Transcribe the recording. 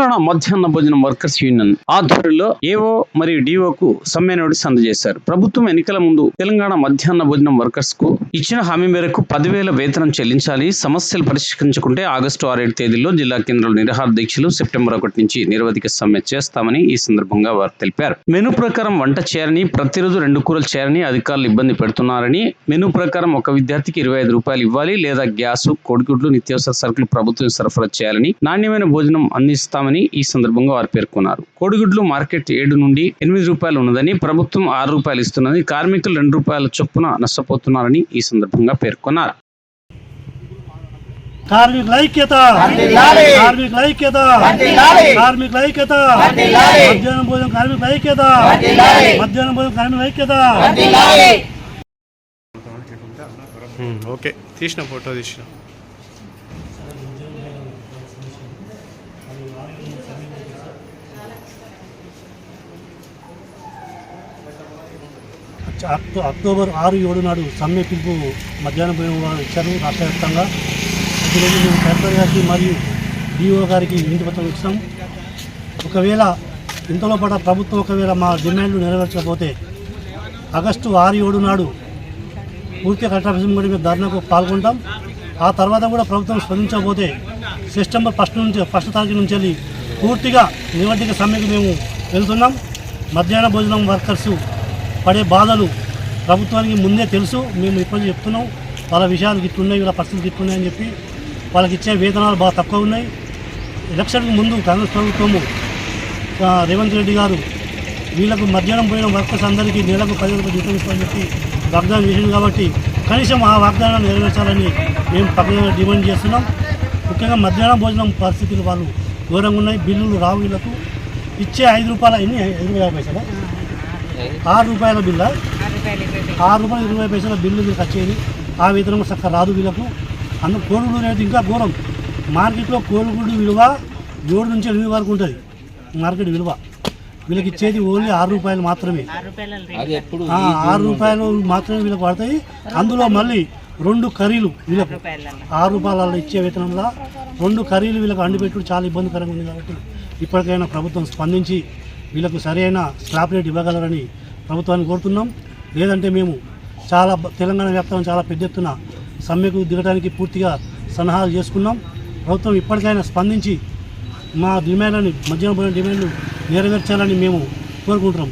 తెలంగాణ మధ్యాహ్న భోజనం workers union ఆధ్వర్యంలో ఏవో మరియు డిఓకు సమ్మె నోటీస్ అందజేశారు ప్రభుత్వం ఎన్నికల ముందు తెలంగాణ మధ్యాహ్న భోజనం వర్కర్స్కు ఇచ్చిన హామీ మేరకు పదివేల వేతనం చెల్లించాలి సమస్యలు పరిష్కరించుకుంటే ఆగస్టు ఆరు ఏడు తేదీలో జిల్లా కేంద్రంలో నిరాహార దీక్షలు సెప్టెంబర్ ఒకటి నుంచి నిరవధిక సమ్మె చేస్తామని ఈ సందర్భంగా వారు తెలిపారు. మెనూ ప్రకారం వంట చేయాలని ప్రతిరోజు రెండు కూరలు చేయాలని అధికారులు ఇబ్బంది పెడుతున్నారని మెను ప్రకారం ఒక విద్యార్థికి ఇరవై ఐదు రూపాయలు ఇవ్వాలి లేదా గ్యాస్ కోడిగుడ్లు నిత్యావసర సరుకులు ప్రభుత్వం సరఫరా చేయాలని నాణ్యమైన భోజనం అందిస్తామని ఈ సందర్భంగా వారు పేర్కొన్నారు కోడిగుడ్లు మార్కెట్ ఏడు నుండి ఎనిమిది రూపాయలు ఉన్నదని ప్రభుత్వం ఆరు రూపాయలు ఇస్తున్నది కార్మికులు రెండు రూపాయల చొప్పున నష్టపోతున్నారని ఈ సందర్భంగా పేర్కొన్నారు కార్మికుల ఐక్యత కార్మికుల ఐక్యత కార్మికుల ఐక్యత మధ్యాహ్నం భోజనం కార్మికుల ఐక్యత మధ్యాహ్నం భోజనం కార్మికుల ఐక్యత ఓకే తీసిన ఫోటో తీసిన అక్టోబర్ ఆరు ఏడు నాడు సమ్మె పిలుపు మధ్యాహ్నం భోజనం వారు ఇచ్చారు రాష్ట్ర వ్యాప్తంగా. ఈరోజు మేము కలెక్టర్ గారికి మరియు డిఓ గారికి ఇంటి పత్రం ఇచ్చాం ఒకవేళ ఇంతలో పాటు ప్రభుత్వం ఒకవేళ మా డిమాండ్లు నెరవేర్చకపోతే ఆగస్టు ఆరు ఏడు నాడు పూర్తిగా కలెక్టర్ ఆఫీస్ కూడా మేము ధర్నాకు పాల్గొంటాం. ఆ తర్వాత కూడా ప్రభుత్వం స్పందించకపోతే సెప్టెంబర్ ఫస్ట్ నుంచి ఫస్ట్ తారీఖు నుంచి వెళ్ళి పూర్తిగా నివర్తిక సమ్మెకు మేము వెళ్తున్నాం. మధ్యాహ్న భోజనం వర్కర్స్ పడే బాధలు ప్రభుత్వానికి ముందే తెలుసు. మేము ఇప్పటికీ చెప్తున్నాం. వాళ్ళ విషయాలు ఇట్లున్నాయి వీళ్ళ పరిస్థితులు ఇట్లున్నాయని చెప్పి వాళ్ళకి ఇచ్చే వేతనాలు బాగా తక్కువ ఉన్నాయి. ఎలక్షన్కి ముందు కాంగ్రెస్ ప్రభుత్వము రేవంత్ రెడ్డి గారు వీళ్ళకు మధ్యాహ్నం పోయిన వర్కర్స్ అందరికీ నెలకు పది రూపాయలు జీతం ఇస్తామని చెప్పి వాగ్దానం చేసింది కాబట్టి కనీసం ఆ వాగ్దానాన్ని నెరవేర్చాలని మేము పక్కన డిమాండ్ చేస్తున్నాం. ముఖ్యంగా మధ్యాహ్నం భోజనం పరిస్థితులు వాళ్ళు ఘోరంగా ఉన్నాయి. బిల్లులు రావు వీళ్ళకు. ఇచ్చే ఐదు రూపాయల ఎన్ని? ఐదు యాభై పైసలు? ఆరు రూపాయల బిల్ల? ఆరు రూపాయల ఇరవై పైసల. బిల్లు వీళ్ళకి వచ్చేది ఆ వేతనం చక్కగా రాదు వీళ్ళకు. అన్న కోలుగుడు అనేది ఇంకా ఘోరం. మార్కెట్లో కోలుగుడు విలువ ఏడు నుంచి ఎనిమిది వరకు ఉంటుంది. మార్కెట్ విలువ. వీళ్ళకి ఇచ్చేది ఓన్లీ ఆరు రూపాయలు మాత్రమే. ఆ, ఆరు రూపాయలు మాత్రమే వీళ్ళకి పడతాయి. అందులో మళ్ళీ రెండు కర్రీలు వీళ్ళకు. ఆరు రూపాయల ఇచ్చే వేతనంలో రెండు కర్రీలు వీళ్ళకి అండి పెట్టుడు చాలా ఇబ్బందికరంగా ఉంది కాబట్టి ఇప్పటికైనా ప్రభుత్వం స్పందించి వీళ్ళకు సరైన స్లాబ్ రేట్ ఇవ్వగలరని ప్రభుత్వాన్ని కోరుతున్నాం. లేదంటే మేము చాలా తెలంగాణ వ్యాప్తంగా చాలా పెద్ద ఎత్తున సమ్మెకు దిగడానికి పూర్తిగా సన్నాహాలు చేసుకున్నాం. ప్రభుత్వం ఇప్పటికైనా స్పందించి మా డిమాండ్లని మధ్యాహ్నం డిమాండ్లు నెరవేర్చాలని మేము కోరుకుంటున్నాం.